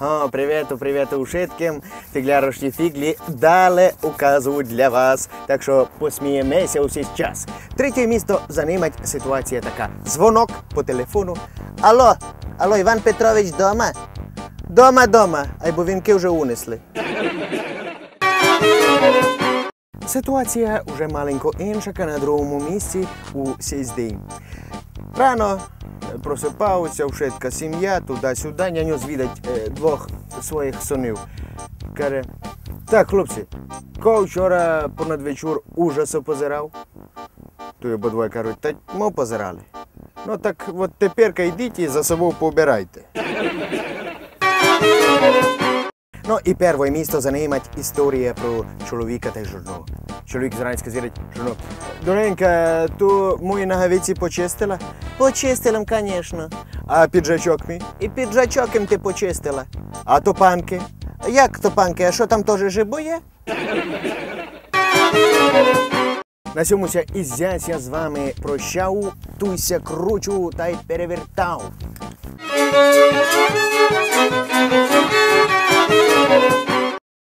О, привету, привету všetkým. Фіглярочні фіглі далі указують для вас. Так що посміємося усі час. Третє місто занимать ситуація така. Дзвонок по телефону. Алло, алло, Іван Петрович дома? Дома, дома, айбо вінки вже унесли. Ситуація вже маленько іншака на другому місці у день. Рано просипаються, вшитка сім'я, туди-сюди, няню звідать е, двох своїх синів. Каже, так, хлопці, кого вчора понад вечір ужасу позирав? То й обидвоє кажуть, та ми позирали. Ну так от тепер йдіть і за собою побирайте. Ну і перше місто занимать історія про чоловіка та журну. Чоловік зранку сказав журну, Доненька, ту мої нагавиці почистила? Почистила, звісно. А піджачок мій? І піджачок ти почистила. А топанки? Як топанки? А що там теж жибо є? На цьомуся ізясь я з вами прощав, туйся кручу та й перевертав.